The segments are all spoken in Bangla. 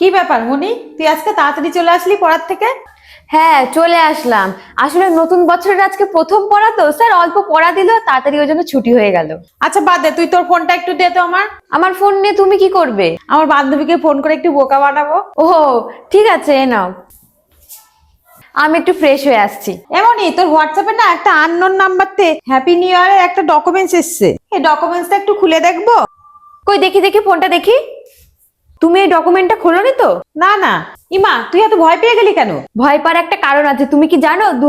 কি ব্যাপার মনি? তুই আজকে তাড়াতাড়ি চলে আসলি পড়ার থেকে? হ্যাঁ চলে আসলাম। আসলে নতুন বছরের আজকে প্রথম পড়া তো। স্যার অল্প পড়া দিল তাড়াতাড়ি ওই জন্য ছুটি হয়ে গেল। আচ্ছা বাদ দে তুই তোর ফোনটা একটু দে তো আমার। আমার ফোন নিয়ে তুমি কি করবে? আমার বান্ধবীকে ফোন করে একটু বোকা বানাবো। ও ঠিক আছে এ নাও। আমি একটু ফ্রেশ হয়ে আসছি। এমনই তোর হোয়াটসঅ্যাপে না একটা আননোন নাম্বারতে হ্যাপি নিউ ইয়ারের একটা ডকুমেন্টস এসছে। এই ডকুমেন্টসটা একটু খুলে দেখব? কই দেখি দেখি ফোনটা দেখি। তুমি এই ডকুমেন্টটা খোলোনি তো? না না। ইমা, তুই এত ভয় পেয়ে গেলি কেন? ভয় পাওয়ার একটা কারণ আছে। তুমি কি জানো দু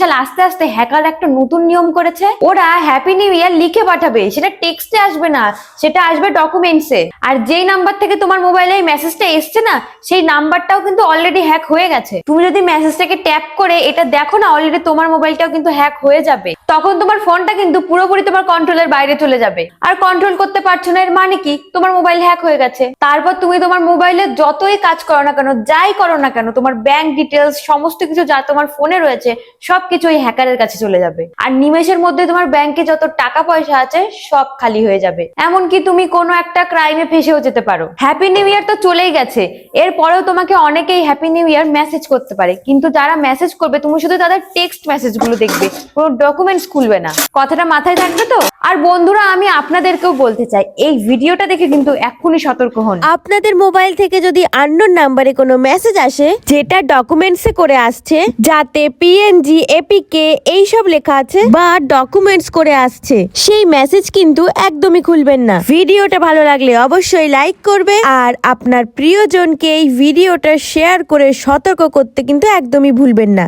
সাল আস্তে আস্তে হ্যাকার একটা নতুন নিয়ম করেছে? ওরা হ্যাপি নিউ ইয়ার লিখে পাঠাবে। সেটা টেক্সটে আসবে না, সেটা আসবে ডকুমেন্টসে আর যেই নাম্বার থেকে তোমার মোবাইলে এই মেসেজটা এসছে না, সেই নাম্বারটাও কিন্তু অলরেডি হ্যাক হয়ে গেছে। তুমি যদি মেসেজটাকে ট্যাপ করে এটা দেখো না অলরেডি তোমার মোবাইলটাও কিন্তু হ্যাক হয়ে যাবে। তখন তোমার ফোনটা কিন্তু পুরোপুরি তোমার কন্ট্রোলের বাইরে চলে যাবে। আর কন্ট্রোল করতে পারছ না এর মানে কি? তোমার মোবাইল হ্যাক হয়ে গেছে। তারপর তুমি তোমার মোবাইলে যতই কাজ করো না কেন, যাই করো না কেন, তোমার ব্যাংক ডিটেলস সমস্ত কিছু যা তোমার ফোনে রয়েছে, সবকিছু ওই হ্যাকারের কাছে চলে যাবে। আর নিমেষের মধ্যে তোমার ব্যাংকে যত টাকা পয়সা আছে, সব খালি হয়ে যাবে। এমনকি তুমি কোনো একটা ক্রাইমে ফেসেও যেতে পারো। হ্যাপি নিউ ইয়ার তো চলেই গেছে। এরপরেও তোমাকে অনেকেই হ্যাপি নিউ ইয়ার মেসেজ করতে পারে। কিন্তু যারা মেসেজ করবে, তুমি শুধু তাদের টেক্সট মেসেজগুলো দেখবে। কোনো ডকুমেন্টস খুলবে না। কথাটা মাথায় থাকবে তো? আর বন্ধুরা, আমি আপনাদেরকেও বলতে চাই, এই ভিডিওটা দেখে কিন্তু এক্ষুনি সতর্ক হন। আপনাদের মোবাইল থেকে যদি আননোন নাম্বারে কোনো মেসেজ আসে, যেটা ডকুমেন্টসে করে আসছে, যাতে পিএনজি এপিকে এইসব লেখা আছে বা ডকুমেন্টস করে আসছে, সেই মেসেজ কিন্তু একদমই খুলবেন না। ভিডিওটা ভালো লাগলে অবশ্যই লাইক করবে আর আপনার প্রিয়জনকে এই ভিডিওটা শেয়ার করে সতর্ক করতে কিন্তু একদমই ভুলবেন না।